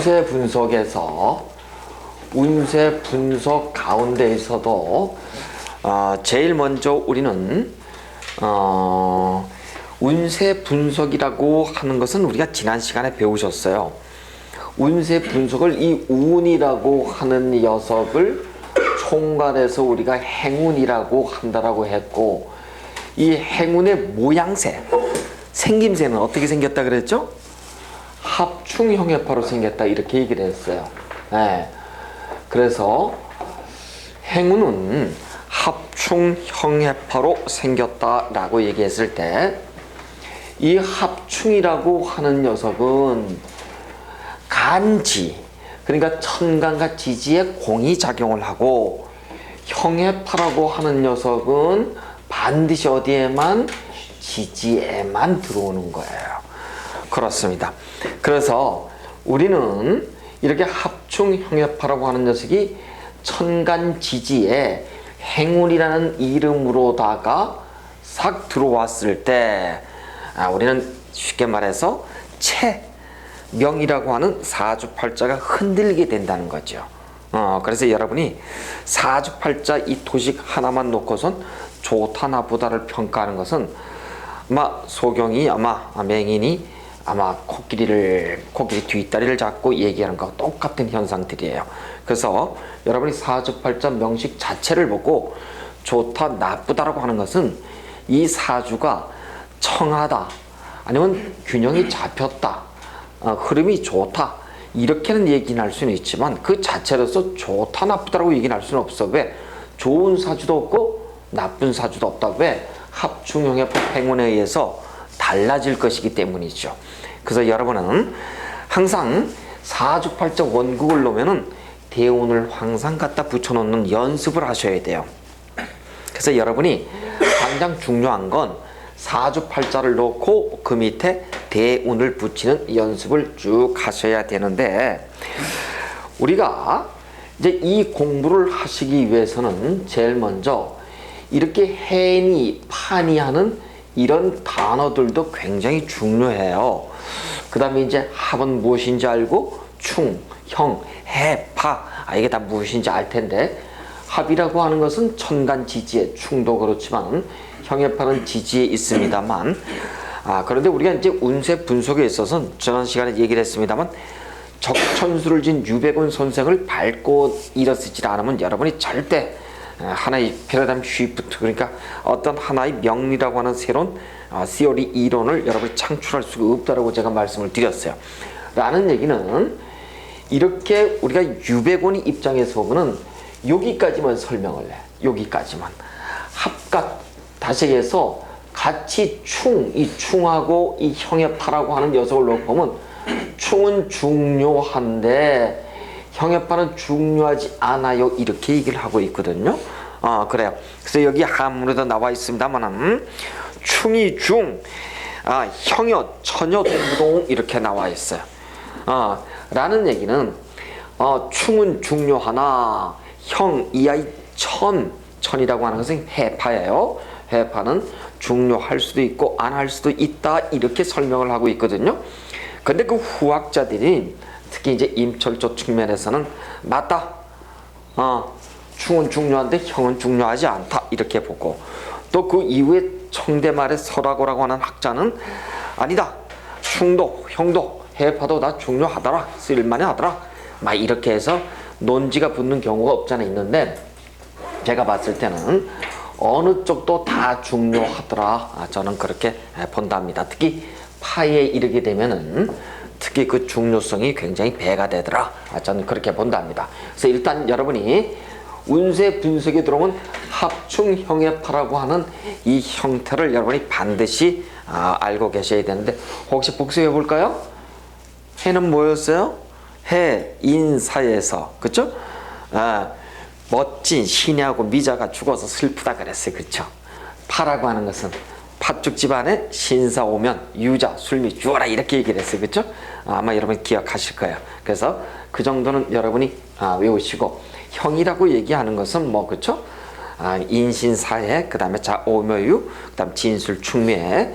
운세 분석에서 운세 분석 가운데에서도 어, 제일 먼저 우리는 어, 운세 분석이라고 하는 것은 우리가 지난 시간에 배우셨어요. 운세 분석을 이 운이라고 하는 녀석을 총괄해서 우리가 행운이라고 한다라고 했고 이 행운의 모양새, 생김새는 어떻게 생겼다 그랬죠? 합충형해파로 생겼다 이렇게 얘기를 했어요. 네. 그래서 행운은 합충형해파로 생겼다라고 얘기했을 때 이 합충이라고 하는 녀석은 간지 그러니까 천간과 지지에 공이 작용을 하고 형해파라고 하는 녀석은 반드시 어디에만 지지에만 들어오는 거예요. 그렇습니다. 그래서 우리는 이렇게 합충형해파라고 하는 녀석이 천간지지에 행운이라는 이름으로다가 싹 들어왔을 때 아, 우리는 쉽게 말해서 채 명이라고 하는 사주팔자가 흔들리게 된다는 거죠. 어, 그래서 여러분이 사주팔자 이 도식 하나만 놓고선 좋다 나쁘다를 평가하는 것은 아마 소경이 아마 맹인이 아마 코끼리를 코끼리 뒷다리를 잡고 얘기하는 거와 똑같은 현상들이에요. 그래서 여러분이 사주팔자 명식 자체를 보고 좋다 나쁘다라고 하는 것은 이 사주가 청하다 아니면 균형이 잡혔다 어, 흐름이 좋다 이렇게는 얘기는 할 수는 있지만 그 자체로서 좋다 나쁘다라고 얘기는 할 수는 없어. 왜? 좋은 사주도 없고 나쁜 사주도 없다. 왜? 합중형의 행운에 의해서 달라질 것이기 때문이죠 그래서 여러분은 항상 사주팔자 원국을 놓으면은 대운을 항상 갖다 붙여놓는 연습을 하셔야 돼요. 그래서 여러분이 가장 중요한 건 사주팔자를 놓고 그 밑에 대운을 붙이는 연습을 쭉 하셔야 되는데 우리가 이제 이 공부를 하시기 위해서는 제일 먼저 이렇게 해니, 파니 하는 이런 단어들도 굉장히 중요해요. 그 다음에 이제 합은 무엇인지 알고 충, 형, 해, 파. 아, 이게 다 무엇인지 알 텐데 합이라고 하는 것은 천간 지지에 충도 그렇지만 형해파는 지지에 있습니다만. 아 그런데 우리가 이제 운세 분석에 있어서는 지난 시간에 얘기를 했습니다만 적천수를 진 유백원 선생을 밟고 일어서지 않으면 여러분이 절대 하나의 패러다임 쉬프트 그러니까 어떤 하나의 명리라고 하는 새로운 어, 시어리 이론을 여러분이 창출할 수가 없다라고 제가 말씀을 드렸어요. 라는 얘기는 이렇게 우리가 유백원의 입장에서 보면은 여기까지만 설명을 해. 여기까지만. 합각 다시 해서 같이 충, 이 충하고 이 형해파라고 하는 녀석을 놓고 보면 충은 중요한데 형해파는 중요하지 않아요. 이렇게 얘기를 하고 있거든요. 어, 그래요. 그래서 여기 한문에도 나와 있습니다만은 충이 중, 아, 형여, 처녀, 동부동 이렇게 나와 있어요. 어, 라는 얘기는 어, 충은 중요하나 형, 이 아이 천, 천이라고 하는 것은 해파예요. 해파는 중요할 수도 있고 안 할 수도 있다 이렇게 설명을 하고 있거든요. 근데 그 후학자들이 특히 이제 임철조 측면에서는 맞다. 어, 충은 중요한데 형은 중요하지 않다 이렇게 보고 또 그 이후에 청대말의 설하고라고 하는 학자는 아니다. 충도, 형도, 해파도 다 중요하더라. 쓸만해 하더라. 막 이렇게 해서 논지가 붙는 경우가 없잖아 있는데 제가 봤을 때는 어느 쪽도 다 중요하더라. 아, 저는 그렇게 본답니다. 특히 파에 이르게 되면은 특히 그 중요성이 굉장히 배가 되더라. 아, 저는 그렇게 본답니다. 그래서 일단 여러분이 운세 분석에 들어오면 합충형해파라고 하는 이 형태를 여러분이 반드시 아, 알고 계셔야 되는데 혹시 복수해 볼까요? 해는 뭐였어요? 해 인사에서 그쵸? 아, 멋진 신하고 미자가 죽어서 슬프다 그랬어요 그쵸? 파라고 하는 것은 팥죽 집안에 신사 오면 유자 술미 주어라 이렇게 얘기를 했어요 그쵸? 아마 여러분 기억하실 거예요 그래서 그 정도는 여러분이 아, 외우시고 형이라고 얘기하는 것은 뭐 그쵸? 아, 인신사해 그 다음에 자 오묘유 그 다음 진술 충매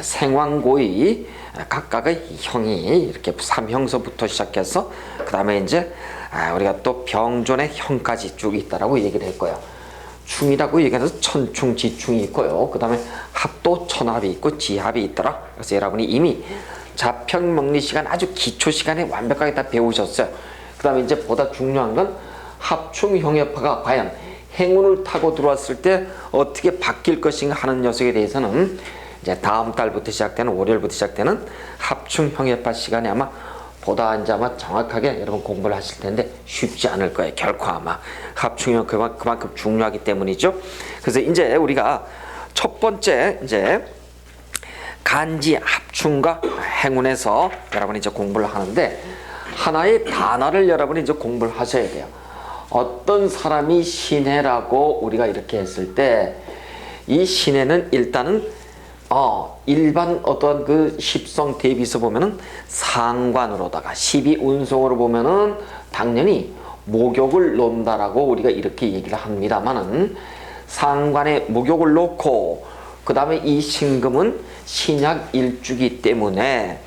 생왕고의 각각의 형이 이렇게 삼형서부터 시작해서 그 다음에 이제 아, 우리가 또 병존의 형까지 쭉 있다라고 얘기를 했고요. 충이라고 얘기해서 천충 지충이 있고요. 그 다음에 합도 천합이 있고 지합이 있더라. 그래서 여러분이 이미 자평명리 시간 아주 기초 시간에 완벽하게 다 배우셨어요. 그 다음에 이제 보다 중요한 건 합충형해파가 과연 행운을 타고 들어왔을 때 어떻게 바뀔 것인가 하는 녀석에 대해서는 이제 다음 달부터 시작되는 월요일부터 시작되는 합충형해파 시간에 아마 보다 이제 아마 정확하게 여러분 공부를 하실 텐데 쉽지 않을 거예요. 결코 아마 합충형 그만 그만큼 중요하기 때문이죠. 그래서 이제 우리가 첫 번째 이제 간지 합충과 행운에서 여러분이 이제 공부를 하는데 하나의 단어를 여러분이 이제 공부를 하셔야 돼요. 어떤 사람이 신해라고 우리가 이렇게 했을 때 이 신해는 일단은 어 일반 어떤 그 십성 대비서 보면은 상관으로다가 십이 운송으로 보면은 당연히 목욕을 놓는다라고 우리가 이렇게 얘기를 합니다만은 상관에 목욕을 놓고 그 다음에 이 신금은 신약 일주기 때문에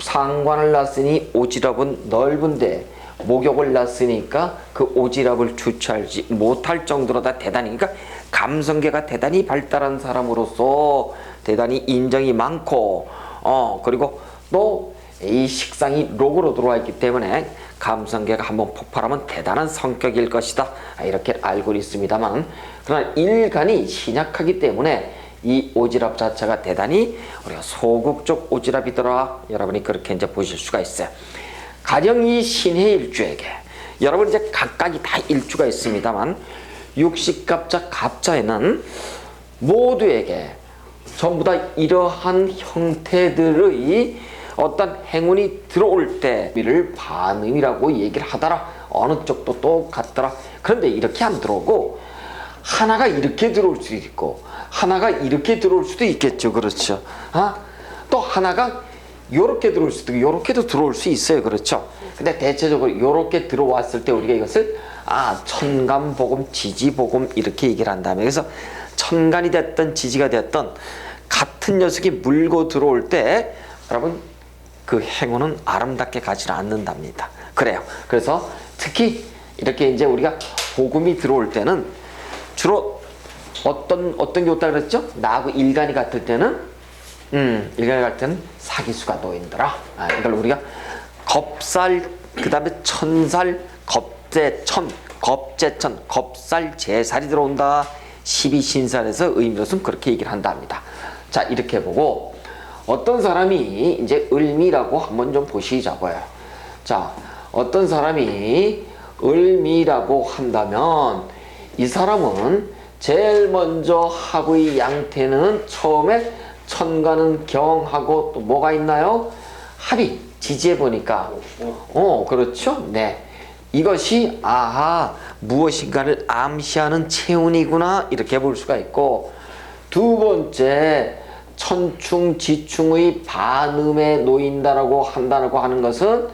상관을 놨으니 오지랖은 넓은데 목욕을 놨으니까 그 오지랖을 주체하지 못할 정도로 다 대단히 그러니까 감성계가 대단히 발달한 사람으로서 대단히 인정이 많고 어 그리고 또 이 식상이 록으로 들어와 있기 때문에 감성계가 한번 폭발하면 대단한 성격일 것이다. 아, 이렇게 알고 있습니다만 그러나 일간이 신약하기 때문에 이 오지랖 자체가 대단히 우리가 소극적 오지랖이더라. 여러분이 그렇게 이제 보실 수가 있어요. 가령 이 신해 일주에게 여러분 이제 각각이 다 일주가 있습니다만 육식갑자 갑자에는 모두에게 전부 다 이러한 형태들의 어떤 행운이 들어올 때 이를 반음이라고 얘기를 하더라. 어느 쪽도 똑같더라. 그런데 이렇게 안 들어오고 하나가 이렇게 들어올 수도 있고 하나가 이렇게 들어올 수도 있겠죠. 그렇죠? 아? 또 하나가 요렇게 들어올 수도 있고 요렇게도 들어올 수 있어요. 그렇죠? 근데 대체적으로 요렇게 들어왔을 때 우리가 이것을 아 천간복음 지지복음 이렇게 얘기를 한다음에 그래서 천간이 됐던 지지가 됐던 같은 녀석이 물고 들어올 때 여러분 그 행운은 아름답게 가지 않는답니다. 그래요. 그래서 특히 이렇게 이제 우리가 복음이 들어올 때는 주로 어떤 어떤 게 없다 그랬죠? 나하고 일간이 같을 때는 음 일간이 같을 때는 사기수가 놓인더라. 아, 이걸 우리가 겁살 그다음에 천살 겁재천 겁재천 겁살 제살이 들어온다. 12신살에서 의미로서는 그렇게 얘기를 한답니다. 자 이렇게 보고 어떤 사람이 이제 을미라고 한번 좀 보시자고요. 자 어떤 사람이 을미라고 한다면 이 사람은 제일 먼저 하고의 양태는 처음에 천간은 경하고 또 뭐가 있나요? 합이 지지해 보니까. 어 그렇죠? 네. 이것이 아하 무엇인가를 암시하는 체운이구나 이렇게 볼 수가 있고 두 번째 천충 지충의 반음에 놓인다라고 한다라고 하는 것은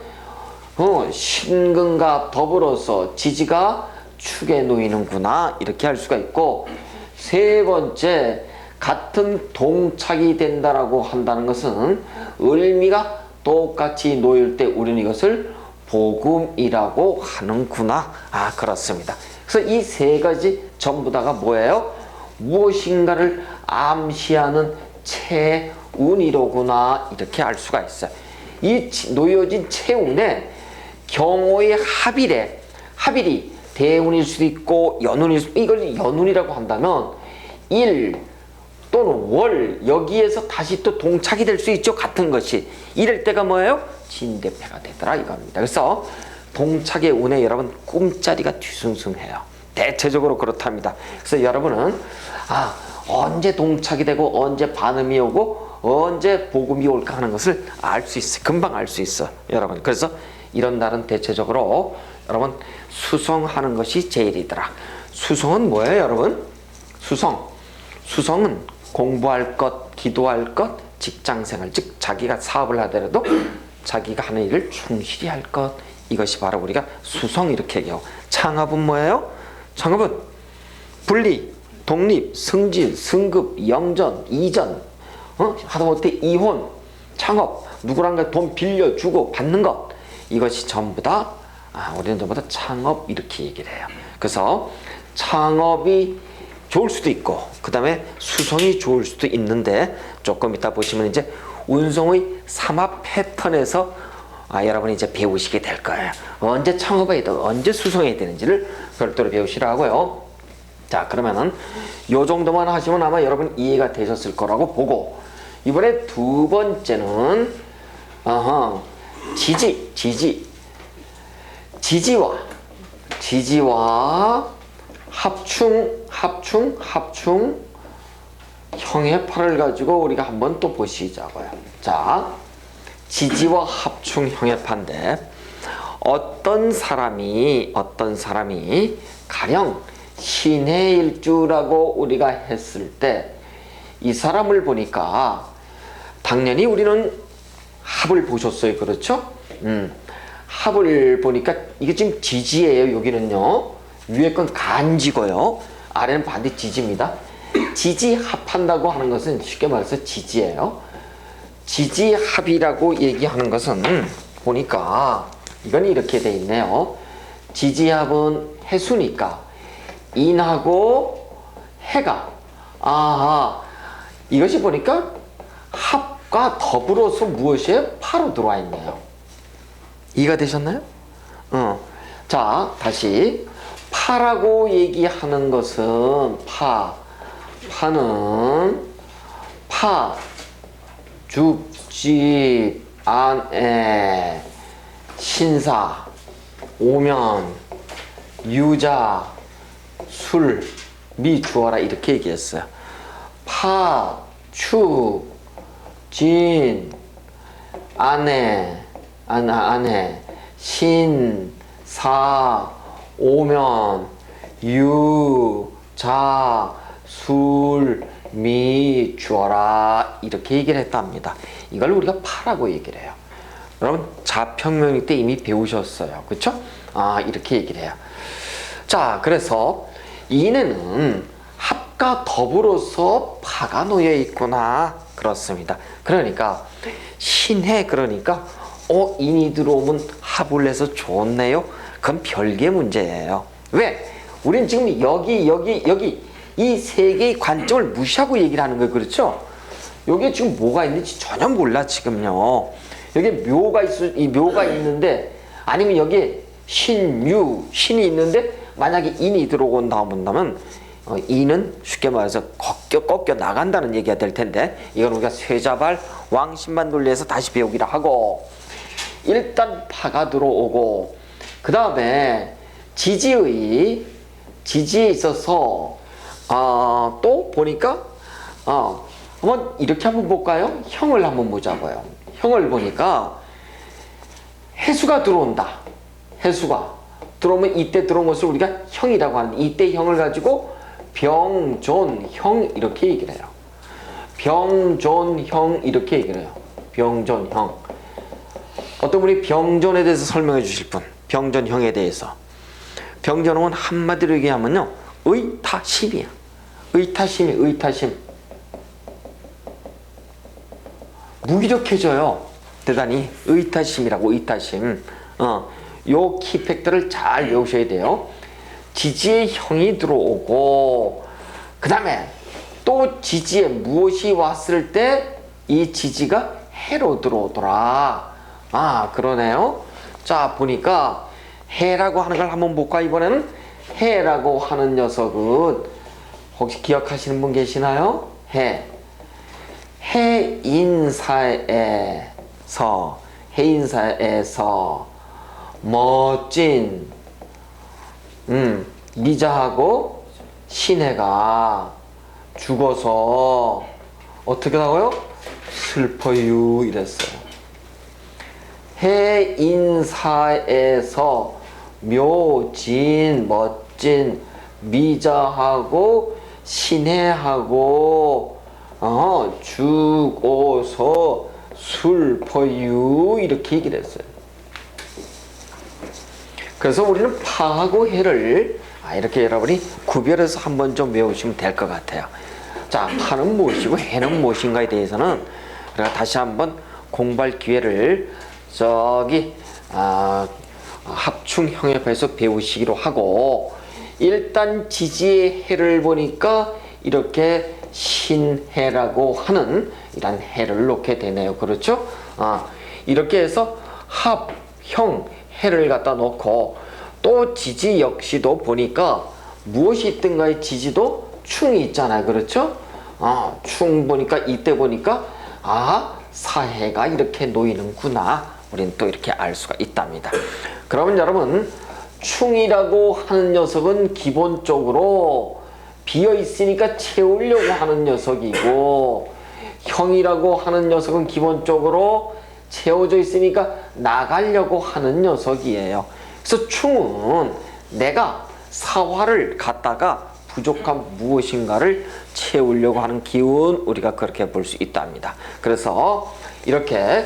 어, 신금과 더불어서 지지가 축에 놓이는구나 이렇게 할 수가 있고 세 번째 같은 동착이 된다라고 한다는 것은 을미가 똑같이 놓일 때 우리는 이것을 복음이라고 하는구나. 아 그렇습니다. 그래서 이 세 가지 전부 다가 뭐예요? 무엇인가를 암시하는 체운이로구나 이렇게 알 수가 있어요. 이 놓여진 체운에 경호의 합일에 합일이 대운일 수도 있고 연운일 수도 이걸 연운이라고 한다면 일 또는 월 여기에서 다시 또 동착이 될 수 있죠 같은 것이. 이럴 때가 뭐예요? 진대패가 되더라 이겁니다. 그래서 동착의 운에 여러분 꿈자리가 뒤숭숭해요. 대체적으로 그렇답니다. 그래서 여러분은 아 언제 동착이 되고 언제 반음이 오고 언제 복음이 올까 하는 것을 알 수 있어. 금방 알 수 있어 여러분. 그래서 이런 날은 대체적으로 여러분 수성하는 것이 제일이더라. 수성은 뭐예요, 여러분? 수성. 수성은 공부할 것, 기도할 것, 직장생활, 즉 자기가 사업을 하더라도 자기가 하는 일을 충실히 할 것. 이것이 바로 우리가 수성 이렇게 얘기하고 창업은 뭐예요? 창업은 분리, 독립, 승진, 승급, 영전, 이전 어? 하다못해 이혼, 창업, 누구랑가 돈 빌려주고 받는 것 이것이 전부 다 아, 우리는 전부 다 창업 이렇게 얘기를 해요. 그래서 창업이 좋을 수도 있고 그 다음에 수성이 좋을 수도 있는데 조금 이따 보시면 이제 운송의 삼합 패턴에서 아, 여러분이 이제 배우시게 될 거예요. 언제 창업해야 돼, 언제 수성해야 되는지를 별도로 배우시라고요. 자, 그러면은 요 정도만 하시면 아마 여러분 이해가 되셨을 거라고 보고 이번에 두 번째는 아하, 지지, 지지, 지지와 지지와 합충, 합충, 합충 형해파를 가지고 우리가 한번 또 보시자고요. 자, 지지와 합충 형해파인데 어떤 사람이 어떤 사람이 가령 신해일주라고 우리가 했을 때 이 사람을 보니까 당연히 우리는 합을 보셨어요. 그렇죠? 음. 합을 보니까 이게 지금 지지예요. 여기는요. 위에 건 간지고요. 아래는 반대 지지입니다. 지지 합한다고 하는 것은 쉽게 말해서 지지예요. 지지합이라고 얘기하는 것은 보니까 이건 이렇게 돼 있네요. 지지합은 해수니까 인하고 해가 아 이것이 보니까 합과 더불어서 무엇이에요? 파로 들어와 있네요. 이해가 되셨나요? 어. 자, 다시 파라고 얘기하는 것은 파 파는 파 죽집 안에 신사 오면 유자 술 미 주어라 이렇게 얘기했어요. 파, 추, 진, 아내, 안, 아내, 신, 사, 오면, 유, 자, 술, 미, 주어라 이렇게 얘기를 했답니다. 이걸 우리가 파라고 얘기를 해요. 여러분 자평명일 때 이미 배우셨어요. 그렇죠? 아 이렇게 얘기를 해요. 자 그래서 이내는 합과 더불어서 파가 놓여 있구나 그렇습니다. 그러니까 신해 그러니까 어 인이 들어오면 합을 해서 좋네요. 그건 별개 문제예요. 왜? 우린 지금 여기 여기 여기 이 세 개의 관점을 무시하고 얘기를 하는 거예요. 그렇죠? 여기에 지금 뭐가 있는지 전혀 몰라 지금요. 여기 묘가 있, 이 묘가 있는데 아니면 여기에 신 유 신이 있는데 만약에 인이 들어온 다음은 어, 인은 쉽게 말해서 꺾여 꺾여 나간다는 얘기가 될 텐데 이건 우리가 쇠자발 왕신만 논리에서 다시 배우기로 하고 일단 파가 들어오고 그 다음에 지지의 지지에 있어서 아, 또 보니까 어, 한번 이렇게 한번 볼까요? 형을 한번 보자고요. 형을 보니까 해수가 들어온다. 해수가 들어오면 이때 들어온 것을 우리가 형이라고 하는데 이때 형을 가지고 병존 형 이렇게 얘기를 해요. 병존 형 이렇게 얘기를 해요. 병존 형. 어떤 분이 병존에 대해서 설명해 주실 분. 병존형에 대해서. 병존은 한마디로 얘기하면요. 의타심이야. 의타심이 의타심. 무기력해져요. 대단히 의타심이라고 의타심. 어, 요 키팩터를 잘 외우셔야 돼요. 지지의 형이 들어오고 그 다음에 또 지지에 무엇이 왔을 때 이 지지가 해로 들어오더라. 아 그러네요. 자 보니까 해라고 하는 걸 한번 볼까 이번에는 해라고 하는 녀석은 혹시 기억하시는 분 계시나요? 해. 해인사에서 해인사에서 멋진 음, 미자하고 신혜가 죽어서 어떻게 하고요? 슬퍼요 이랬어요. 해인사에서 묘진 멋진 미자하고 신혜하고 어, 죽어서 슬퍼요 이렇게 얘기를 했어요. 그래서 우리는 파하고 해를 아, 이렇게 여러분이 구별해서 한번 좀 외우시면 될 것 같아요. 자, 파는 무엇이고 해는 무엇인가에 대해서는 우리가 다시 한번 공부할 기회를 저기 아, 합충형협에서 배우시기로 하고 일단 지지의 해를 보니까 이렇게 신해라고 하는 이런 해를 놓게 되네요. 그렇죠? 아, 이렇게 해서 합 형 해를 갖다 놓고 또 지지 역시도 보니까 무엇이 있든가의 지지도 충이 있잖아요. 그렇죠? 아, 충 보니까 이때 보니까 아, 사해가 이렇게 놓이는구나. 우리는 또 이렇게 알 수가 있답니다. 그러면 여러분, 충이라고 하는 녀석은 기본적으로 비어 있으니까 채우려고 하는 녀석이고 형이라고 하는 녀석은 기본적으로 채워져 있으니까 나가려고 하는 녀석이에요. 그래서 충은 내가 사화를 갖다가 부족한 무엇인가를 채우려고 하는 기운 우리가 그렇게 볼 수 있답니다. 그래서 이렇게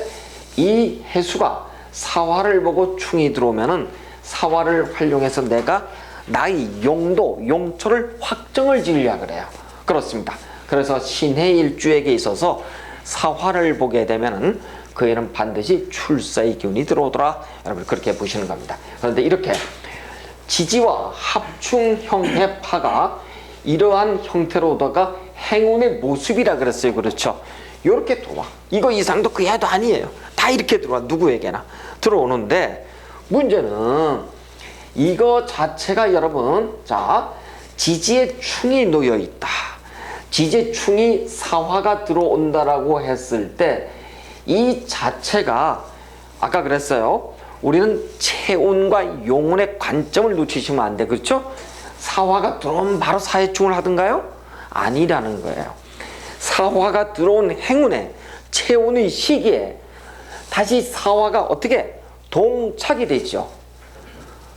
이 해수가 사화를 보고 충이 들어오면은 사화를 활용해서 내가 나의 용도, 용처를 확정을 지으려 그래요. 그렇습니다. 그래서 신해 일주에게 있어서 사화를 보게 되면은 그에는 반드시 출사의 기운이 들어오더라. 여러분 그렇게 보시는 겁니다. 그런데 이렇게 지지와 합충형의 파가 이러한 형태로다가 행운의 모습이라 그랬어요. 그렇죠? 이렇게 들어와. 이거 이상도 그 해도 아니에요. 다 이렇게 들어와. 누구에게나 들어오는데 문제는 이거 자체가 여러분 자 지지의 충이 놓여 있다. 지지의 충이 사화가 들어온다라고 했을 때 이 자체가 아까 그랬어요. 우리는 체온과 용운의 관점을 놓치시면 안 돼. 그렇죠? 사화가 들어오면 바로 사해충을 하던가요? 아니라는 거예요. 사화가 들어온 행운에 체온의 시기에 다시 사화가 어떻게 동착이 되죠.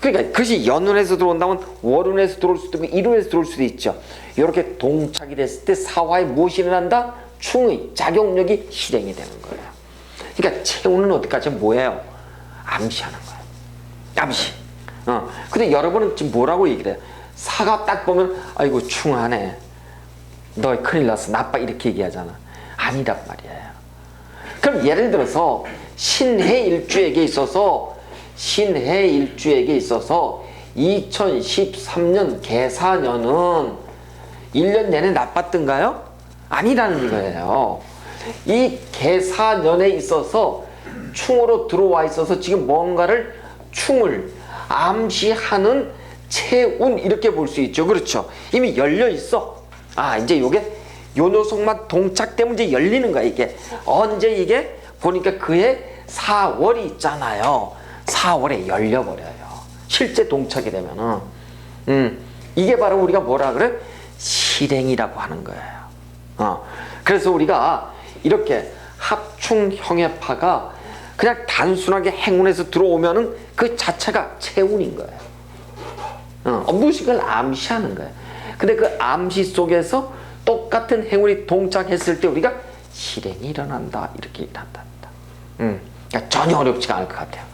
그러니까 그것이 연운에서 들어온다면 월운에서 들어올 수도 있고 일운에서 들어올 수도 있죠. 이렇게 동착이 됐을 때 사화에 무엇이 일어난다? 충의 작용력이 실행이 되는 거예요. 그러니까 체온은 어디까지 뭐예요? 암시하는 거예요. 암시. 어. 근데 여러분은 지금 뭐라고 얘기를 해요? 사가 딱 보면 아이고 충하네. 너 큰일 났어. 나빠 이렇게 얘기하잖아. 아니란 말이에요. 그럼 예를 들어서 신해 일주에게 있어서 신해 일주에게 있어서 2013년 개사년은 1년 내내 나빴던가요? 아니라는 거예요. 이 개사년에 있어서 충으로 들어와 있어서 지금 뭔가를 충을 암시하는 체운 이렇게 볼 수 있죠. 그렇죠. 이미 열려 있어. 아, 이제 요게 요 녀석만 동착되면 이제 열리는 거야, 이게. 언제 이게 보니까 그해 4월이 있잖아요. 4월에 열려버려요. 실제 동착이 되면은. 음, 이게 바로 우리가 뭐라 그래? 실행이라고 하는 거예요. 어. 그래서 우리가 이렇게 합충형해파가 그냥 단순하게 행운에서 들어오면은 그 자체가 체운인 거예요. 어, 무식을 암시하는 거예요. 근데 그 암시 속에서 똑같은 행운이 동작했을 때 우리가 실행이 일어난다 이렇게 일어난다. 음, 그러니까 전혀 어렵지가 않을 것 같아요.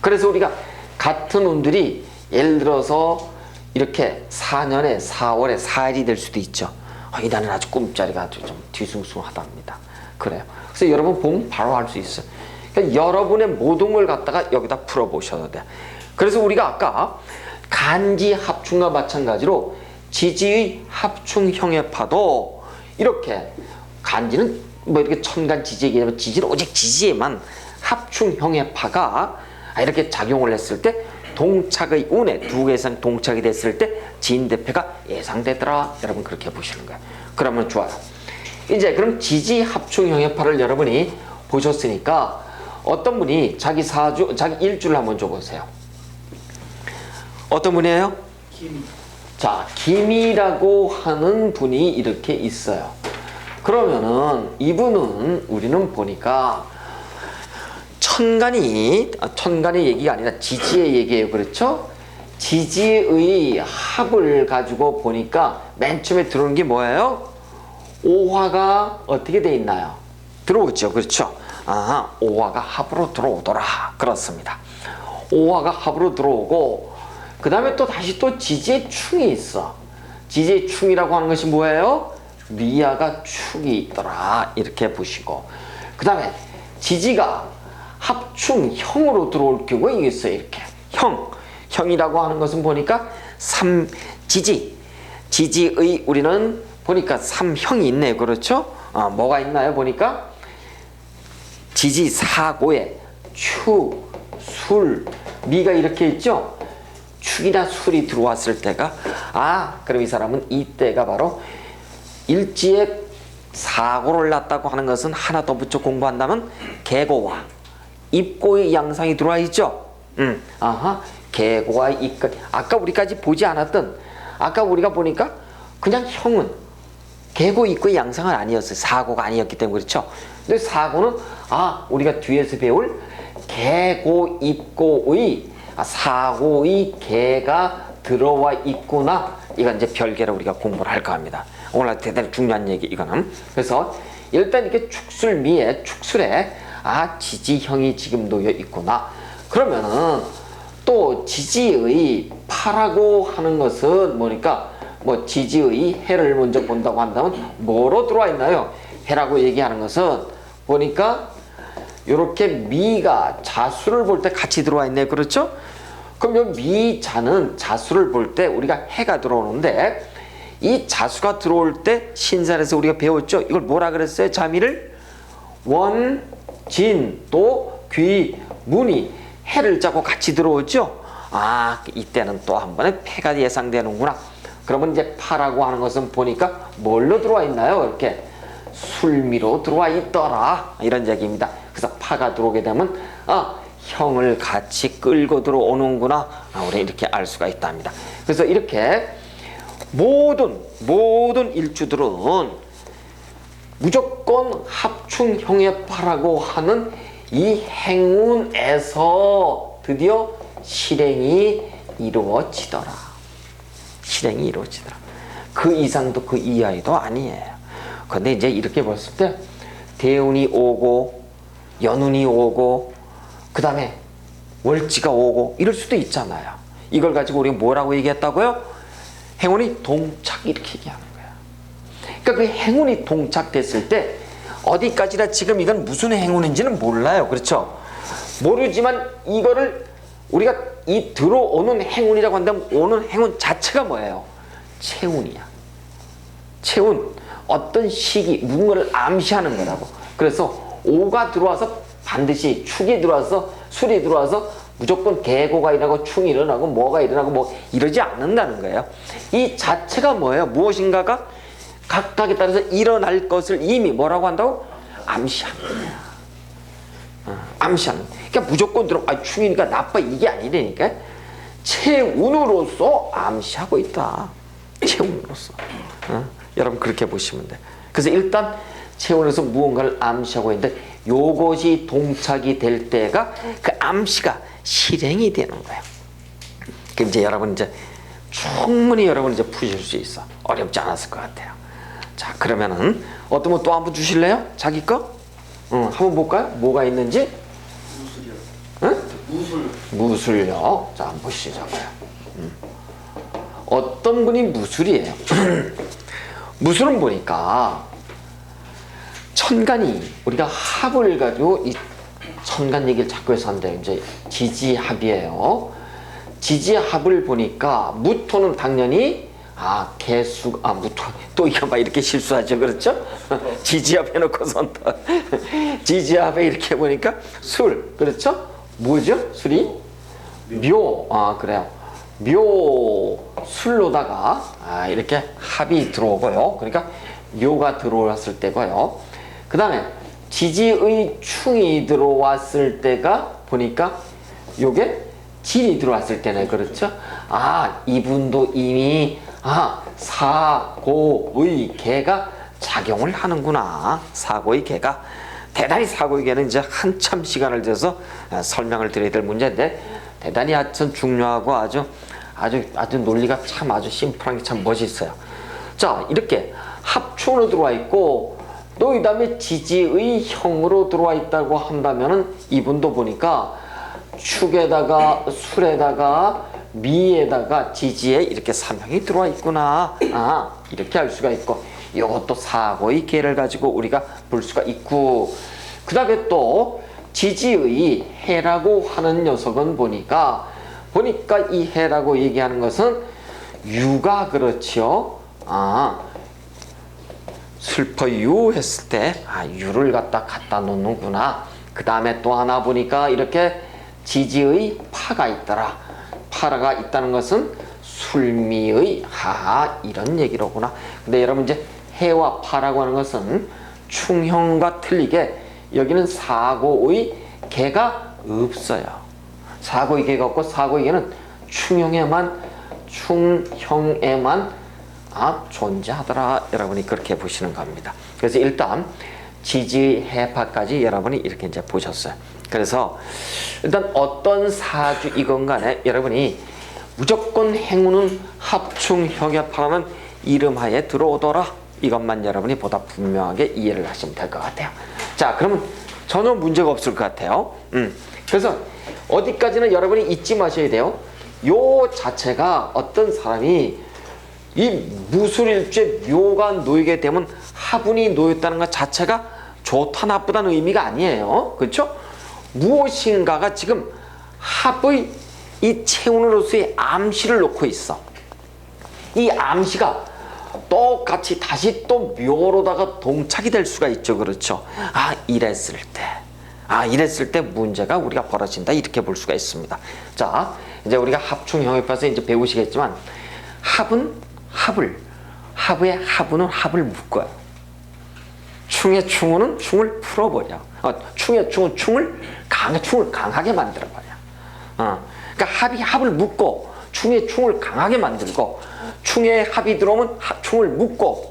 그래서 우리가 같은 운들이 예를 들어서 이렇게 4년에 4월에 4일이 될 수도 있죠. 어, 이날은 아주 꿈자리가 아주 좀 뒤숭숭하답니다. 그래요. 그래서 여러분 보면 바로 알 수 있어요. 그러니까 여러분의 모든 걸 갖다가 여기다 풀어보셔도 돼요. 그래서 우리가 아까 간지 합충과 마찬가지로 지지의 합충형해파도 이렇게 간지는 뭐 이렇게 천간 지지에 지지는 오직 지지에만 합충형해파가 이렇게 작용을 했을 때 동착의 운에 두 개 이상 동착이 됐을 때 진대패가 예상되더라. 여러분 그렇게 보시는 거예요. 그러면 좋아요. 이제 그럼 지지 합충형해파를 여러분이 보셨으니까 어떤 분이 자기 사주, 자기 일주를 한번 줘보세요. 어떤 분이에요? 김. 자, 김이라고 하는 분이 이렇게 있어요. 그러면은 이분은 우리는 보니까 천간이 아, 천간의 얘기가 아니라 지지의 얘기예요. 그렇죠? 지지의 합을 가지고 보니까 맨 처음에 들어오는 게 뭐예요? 오화가 어떻게 돼 있나요? 들어오죠. 그렇죠? 아, 오화가 합으로 들어오더라. 그렇습니다. 오화가 합으로 들어오고 그 다음에 또 다시 또 지지의 충이 있어. 지지의 충이라고 하는 것이 뭐예요? 미야가 축이 있더라. 이렇게 보시고. 그 다음에 지지가 합충형으로 들어올 경우가 있어요 이렇게. 형. 형이라고 하는 것은 보니까 삼 지지. 지지의 우리는 보니까 삼형이 있네요 그렇죠? 아, 뭐가 있나요? 보니까 지지 사고에 추, 술, 미가 이렇게 있죠? 축이나 술이 들어왔을 때가. 아 그럼 이 사람은 이때가 바로 일지에 사고를 났다고 하는 것은 하나 더 붙여 공부한다면 계고와 입고의 양상이 들어와 있죠. 음, 아하, 계고와 입고 아까 우리까지 보지 않았던 아까 우리가 보니까 그냥 형은 계고 입고의 양상은 아니었어요. 사고가 아니었기 때문에 그렇죠. 근데 사고는 아 우리가 뒤에서 배울 계고 입고의 아, 사고의 계가 들어와 있구나. 이건 이제 별개로 우리가 공부를 할까 합니다. 오늘 대단히 중요한 얘기 이거는. 그래서 일단 이렇게 축술미에 축술에 아 지지형이 지금 놓여 있구나. 그러면은 또 지지의 파라고 하는 것은 뭐니까 뭐 지지의 해를 먼저 본다고 한다면 뭐로 들어와 있나요? 해라고 얘기하는 것은 보니까 이렇게 미가 자수를 볼 때 같이 들어와 있네요. 그렇죠? 그럼 요 미자는 자수를 볼 때 우리가 해가 들어오는데 이 자수가 들어올 때 신살에서 우리가 배웠죠. 이걸 뭐라 그랬어요? 자미를 원, 진, 또, 귀, 문이 해를 짜고 같이 들어오죠. 아, 이때는 또 한 번에 패가 예상되는구나. 그러면 이제 파라고 하는 것은 보니까 뭘로 들어와 있나요? 이렇게 술미로 들어와 있더라. 이런 얘기입니다. 그래서 파가 들어오게 되면 아, 형을 같이 끌고 들어오는구나. 아, 우리 이렇게 알 수가 있답니다. 그래서 이렇게 모든 모든 일주들은 무조건 합충형의 파라고 하는 이 행운에서 드디어 실행이 이루어지더라. 실행이 이루어지더라. 그 이상도 그 이하도 아니에요. 근데 이제 이렇게 봤을 때 대운이 오고 연운이 오고 그 다음에 월지가 오고 이럴 수도 있잖아요. 이걸 가지고 우리가 뭐라고 얘기했다고요? 행운이 동착 이렇게 얘기하는 거야. 그러니까 그 행운이 동착됐을 때 어디까지나 지금 이건 무슨 행운인지는 몰라요. 그렇죠? 모르지만 이거를 우리가 이 들어오는 행운이라고 한다면 오는 행운 자체가 뭐예요? 체운이야. 체운. 어떤 시기, 무언가를 암시하는 거라고. 그래서 오가 들어와서 반드시 축이 들어와서 술이 들어와서 무조건 계고가 일어나고 충이 일어나고 뭐가 일어나고 뭐 이러지 않는다는 거예요. 이 자체가 뭐예요? 무엇인가가 각각에 따라서 일어날 것을 이미 뭐라고 한다고? 암시하는 거야. 어, 암시하는. 그러니까 무조건 들어, 아, 충이니까 나빠 이게 아니라니까. 체운으로서 암시하고 있다. 체운으로서. 어? 여러분 그렇게 보시면 돼. 그래서 일단 체온에서 무언가를 암시하고 있는데 요것이 동착이 될 때가 그 암시가 실행이 되는 거예요. 그럼 이제 여러분 이제 충분히 여러분 이제 푸실 수 있어. 어렵지 않았을 것 같아요. 자 그러면은 어떤 분또 한번 주실래요? 자기 거? 응, 한번 볼까요? 뭐가 있는지? 무술이요. 응? 무술. 무술요. 자 한번 보시자고요. 음. 어떤 분이 무술이에요? 무술은 보니까 천간이 우리가 합을 가지고 이 천간 얘기를 자꾸 해서 한데 이제 지지합이에요. 지지합을 보니까 무토는 당연히 아 개수 아 무토 또 이거 막 이렇게 실수하죠 그렇죠? 지지합 해놓고선 또 지지합에 이렇게 보니까 술 그렇죠? 뭐죠 술이 묘 아 그래요 묘 술로다가 아, 이렇게 합이 들어오고요. 그러니까 묘가 들어왔을 때고요. 그 다음에 지지의 충이 들어왔을 때가 보니까 요게 질이 들어왔을 때네 그렇죠? 아 이분도 이미 아 사고의 개가 작용을 하는구나 사고의 개가 대단히 사고의 개는 이제 한참 시간을 들여서 아, 설명을 드려야 될 문제인데 대단히 하여튼 중요하고 아주 아주 아주 논리가 참 아주 심플한 게 참 멋있어요. 자 이렇게 합충으로 들어와 있고 또 그다음에 지지의 형으로 들어와 있다고 한다면은 이분도 보니까 축에다가 술에다가 미에다가 지지에 이렇게 삼형이 들어와 있구나. 아 이렇게 알 수가 있고 이것도 사고의 개를 가지고 우리가 볼 수가 있고 그 다음에 또 지지의 해라고 하는 녀석은 보니까 보니까 이 해라고 얘기하는 것은 유가 그렇지요. 아 슬퍼유 했을 때 아, 유를 갖다 갖다 놓는구나. 그 다음에 또 하나 보니까 이렇게 지지의 파가 있더라. 파가 있다는 것은 술미의 하 이런 얘기로구나. 근데 여러분 이제 해와 파라고 하는 것은 충형과 틀리게 여기는 사고의 개가 없어요. 사고의 개가 없고 사고의 개는 충형에만 충형에만 아, 존재하더라. 여러분이 그렇게 보시는 겁니다. 그래서 일단 지지 해파까지 여러분이 이렇게 이제 보셨어요. 그래서 일단 어떤 사주이건 간에 여러분이 무조건 행운은 합충형해파라는 이름하에 들어오더라. 이것만 여러분이 보다 분명하게 이해를 하시면 될 것 같아요. 자, 그러면 전혀 문제가 없을 것 같아요. 음. 그래서 어디까지는 여러분이 잊지 마셔야 돼요. 요 자체가 어떤 사람이 이 무술일주에 묘가 놓이게 되면 화분이 놓였다는 것 자체가 좋다 나쁘다는 의미가 아니에요. 그렇죠? 무엇인가가 지금 합의 이 체운으로서의 암시를 놓고 있어. 이 암시가 똑같이 다시 또 묘로다가 동착이 될 수가 있죠. 그렇죠? 아, 이랬을 때. 아, 이랬을 때 문제가 우리가 벌어진다. 이렇게 볼 수가 있습니다. 자, 이제 우리가 합충형입해서 이제 배우시겠지만 합은 합을, 합의 합은 합을 묶어요. 충의 충우는 충을 풀어버려. 어, 충의 충은 충을 강, 충을 강하게 만들어버려. 어, 그러니까 합이 합을 묶고 충의 충을 강하게 만들고 충의 합이 들어오면 하- 충을 묶고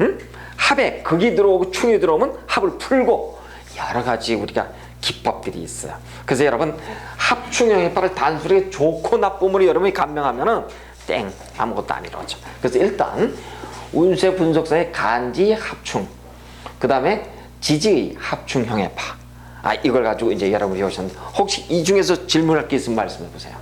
응? 합에 극이 들어오고 충이 들어오면 합을 풀고 여러 가지 우리가 기법들이 있어요. 그래서 여러분 합충형의 파를 단순하게 좋고 나쁨으로 여러분이 감명하면은 땡 아무것도 안 이루어져. 그래서 일단 운세 분석사의 간지 합충, 그 다음에 지지의 합충형의 파. 아 이걸 가지고 이제 여러분이 오셨는데 혹시 이 중에서 질문할 게 있으면 말씀해 보세요.